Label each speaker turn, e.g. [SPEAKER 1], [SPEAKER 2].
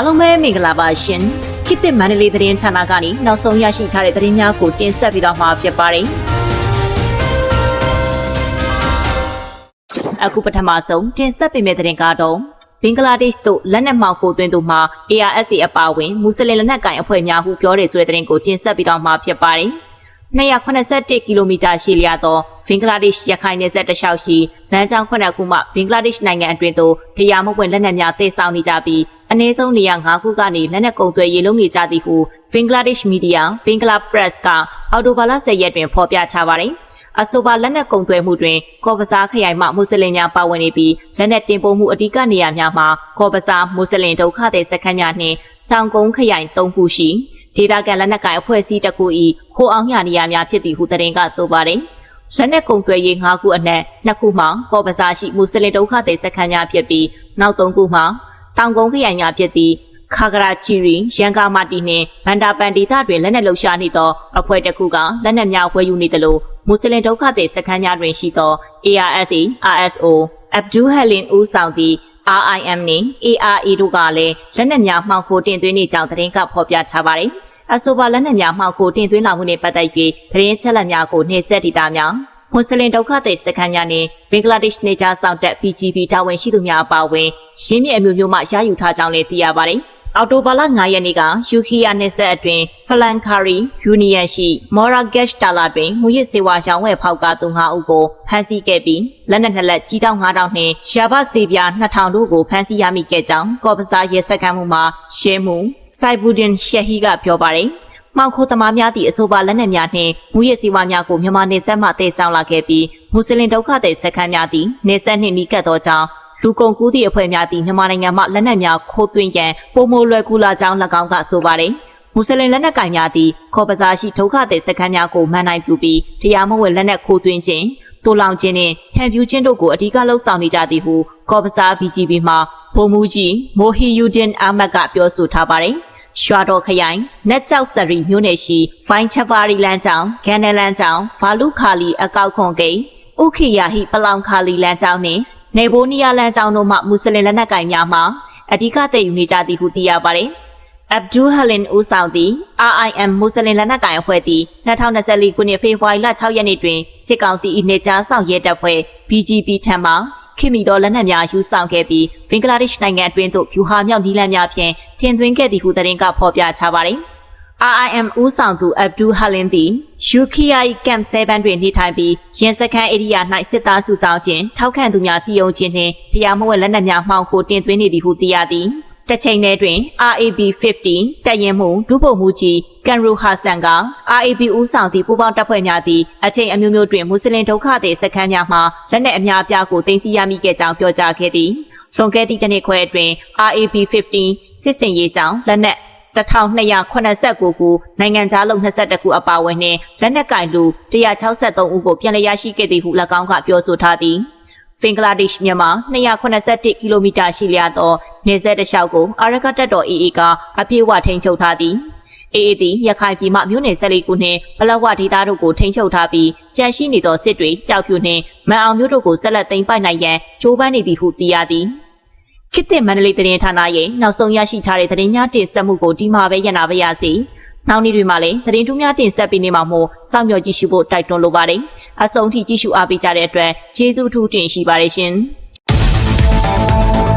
[SPEAKER 1] အားလုံးပဲမင်္ဂလာပါရှင်ခေတ်သစ်မန္တလေးသတင်းဌာနကနေနောက်ဆုံးရရှိထားတဲ့သတင်းများကိုတင်ဆက်ပေးသွားမှာဖြစ်ပါတယ်အခုပထမဆုံးတင်ဆက်ပေးမယ့်သတင်းကတော့ဘင်္ဂလားဒေ့ရှ်သို့လက်နက်မှောက်ကိုတွင်သူမှာ ARSA အပါအဝင်မွတ်စလင်လက်နက်ကိုင်အဖွဲ့များဟုပြောတယ်ဆိုတဲ့သတင်းကိုတင်ဆက်ပေးသွားမှာဖြစ်ပါတယ် 281ကီလိုမီတာရှည်လျားသောဘင်္ဂလားဒေ့ရှ်ရခိုင်နယ်စပ်တစ်လျှောက်ရှိလမ်းကြောင်းခုနှစ်ခုမှဘင်္ဂလားဒေ့ရှ်နိုင်ငံအတွင်းသို့တရားမဝင်လက်နက်များတည်ဆောက်နေကြပြီးအနည်းဆုံးနေရာ၅ခုကနေလက်နက်ကုန်သွယ်ရေးလုပ်နေကြသည်ဟုဘင်္ဂလားဒေ့ရှ်မီဒီယာဘင်္ဂလားပရက်စ်ကအော်တိုဘာလ10ရက်တွင်ဖော်ပြထားပါတယ်။အဆိုပါလက်နက်ကုန်သွယ်မှုတွင်ကော်ပစားခရိုင်မှမွတ်စလင်များပါဝင်နေပြီးလက်နက်တင်ပို့မှုအဓိကနေရာများမှာကော်ပစားမွတ်စလင်ဒုက္ခသည်စခန်းများနှင့်တောင်ကုန်းခရိုင်၃ခုရှိ ဒေသခံလက်နက်ကိုင်အဖွဲ့အစည်းတစ်ခု၏ခိုအောင်ရနေရာများဖြစ်သည်ဟုသတင်းကဆိုပါတယ်။လက်နက်ကုန်သွယ်ရေး၅ခုအနက်၂ခုမှကော်ပစားရှိမွတ်စလင်ဒုက္ခသည်စခန်းများဖြစ်ပြီးနောက်၃ခုမှတောင်ကုန်းခရိုင်များဖြစ်သည့်ခါဂရာချီရီရန်ကာမာတီနှင့်ဗန္ဒာပန်ဒေသတွင်လက်နက်လှုပ်ရှားနေသောအဖွဲ့တစ်ခုကလက်နက်များဝယ်ယူနေသလိုမွတ်စလင်ဒုက္ခသည်စခန်းများတွင်ရှိသော ARSA, RSO, Abdul Halim ဦးဆောင်သည့် RIM နှင့် ARA တို့ကလည်းလက်နက်များမှောင်ခိုတင်သွင်းနေကြောင်းသတင်းကဖော်ပြထားပါတယ်။ အဆိုပါလက်နက်များမှောင်ခိုတင်သွင်းလာမှုနဲ့ပတ်သက်ပြီးသတင်းချက်လက်များကိုနှိစက်ဒေတာများမွတ်စလင်ဒုက္ခသည်စခန်းများနဲ့ဘင်္ဂလားဒေ့ရှ်နေကြားဆောင်တက် PGP တာဝန်ရှိသူများအပါအဝင်ရင်းမြစ်အမျိုးမျိုးမှရယူထားကြောင်းလည်းသိရပါတယ်။ အော်တိုဘာလ9ရက်နေ့ကယူခီယာနယ်ဆက်အတွင်းဖလန်ကာရီယူနီယံရှိမော်ရာဂက်ရှ်တာလာတွင်မူရစ်စေဝါရောင်းဝယ်ဖောက်ကသူ5ဦးကိုဖမ်းဆီးခဲ့ပြီးလက်နက်နှစ်လက်ကြီးတောင်း9000နှင့်ရှာဘစေပြာ2000တို့ကိုဖမ်းဆီးရမိခဲ့ကြောင်းကော့ပစာရဲစခန်းမှုမှရှဲမှုစိုက်ဘူဒင်ရှက်ဟီကပြောပါတယ်မောင်ခိုသမားများသည့်အဆိုပါလက်နက်များနှင့်မူရစ်စီဝါများကိုမြန်မာနေဆက်မှတည်ဆောင်လာခဲ့ပြီးမွတ်စလင်ဒုက္ခသည်စခန်းများသည့်နေဆက်နှင့်နီးကပ်သောကြောင့် လူကုန်ကူးသည့်အဖွဲ့များသည့်မြန်မာနိုင်ငံမှလက်နက်များခိုးသွင်းရန်ပုံမိုလွယ်ကူလာကြောင်း၎င်းကဆိုပါတယ်။မွတ်စလင်လက်နက်ကင်များသည့်ခေါ်ပစားရှိဒုက္ခသည်စခန်းများကိုမှန်နိုင်ပြုပြီးတရားမဝင်လက်နက်ခိုးသွင်းခြင်းတိုးလောင်ခြင်းနှင့်ချန်ပြူခြင်းတို့ကိုအဓိကလှုပ်ဆောင်နေကြသည်ဟုခေါ်ပစား BGB မှဗိုလ်မှူးကြီးမိုဟီယူဒင်အာမတ်ကပြောဆိုထားပါတယ်။ရွာတော်ခရိုင်နက်ကြောက်စရီမြို့နယ်ရှိဖိုင်ချဖာရီလန်ကျောင်းဂန်နယ်လန်ကျောင်းဗာလူခါလီအကောက်ခွန်ဂိတ်ဥခိယာဟိပလောင်ခါလီလန်ကျောင်းနှင့် နေဘိုနီးယားလန်ကျောင်းတို့မှမွတ်စလင်လက်နက်ကိုင်များမှအဓိကတည်ယူနေကြသည်ဟုသိရပါတယ်။ Abdul Halim ဦးဆောင်သည့် RIM မွတ်စလင်လက်နက်ကိုင်အဖွဲ့သည်2024ခုနှစ်ဖေဖော်ဝါရီလ6ရက်နေ့တွင်စစ်ကောင်စီ၏နေကြားဆောင်ရဲတပ်ဖွဲ့ BGP ထံမှခင်မီသောလက်နက်များယူဆောင်ခဲ့ပြီးဘင်္ဂလားဒေ့ရှ်နိုင်ငံအတွင်းသို့ဖြူဟာမြောက်နီးလန်းများဖြင့်ထင်သွင်းခဲ့သည်ဟုသတင်းကဖော်ပြထားပါတယ်။ RIM ဦးဆောင်သူ Abdul Halim သည် UKI Camp 7တွင်နေထိုင်ပြီးရန်စခန်းဧရိယာ၌စစ်သားစုဆောင်ခြင်းထောက်ခံသူများစီယုံခြင်းနှင့်ဖျားမဝဲလက်နက်များမှောင်ခိုတင်သွင်းနေသည်ဟုသိရသည်။တစ်ချိန်တည်းတွင် RAB 50တပ်ရင်မှုဒုဗိုလ်မှူးကြီးကန်ရူဟာဆန်က RAB ဦးဆောင်သည့်ပူးပေါင်းတပ်ဖွဲ့များသည်အချိန်အမျိုးမျိုးတွင်မွတ်စလင်ဒုက္ခသည်စခန်းများမှလက်နက်အများအပြားကိုတင်စီရမိခဲ့ကြောင်းပြောကြားခဲ့သည်။လွန်ခဲ့သည့်တစ်နှစ်ခွဲအတွင်း RAB 50စစ်စင်ရေးကြောင်းလက်နက် 1289ခုနိုင်ငံသားလုံ22ခုအပါအဝင်နှင့်လက်နက်ကင်လူ163ဦးကိုပြန်လည်ရရှိခဲ့သည်ဟု၎င်းကပြောဆိုထားသည်ဖင်္ဂလားဒေ့ရှ်မြန်မာ281ကီလိုမီတာရှိလျားသောနေဆက်တစ်လျှောက်ကိုအာရကတပ်တော် AA ကအပြည့်အဝထိန်းချုပ်ထားသည် AA သည်ရခိုင်ပြည်မှမြို့နယ်ဆက်လေးခုနှင့်ပလောက်ကဒေသတို့ကိုထိန်းချုပ်ထားပြီးကြန့်ရှိနေသောစစ်တွေကြောက်ဖြူနှင့်မန်အောင်မြို့တို့ကိုဆက်လက်သိမ်းပိုက်နိုင်ရန်ကြိုးပမ်းနေသည်ဟုသိရသည်။ ခေတ်သစ်မန္တလေးသတင်းဌာနရဲ့နောက်ဆုံးရရှိထားတဲ့သတင်းများတင်ဆက်မှုကိုဒီမှာပဲရနာပါရစေ။နောက်နေ့တွေမှာလည်းသတင်းထူးများတင်ဆက်ပေးနေမှာမို့စောင့်မျှော်ကြည့်ရှုဖို့တိုက်တွန်းလိုပါတယ်။အဆုံးထိကြည့်ရှုအားပေးကြတဲ့အတွက်ကျေးဇူးထူးတင်ရှိပါတယ်ရှင်။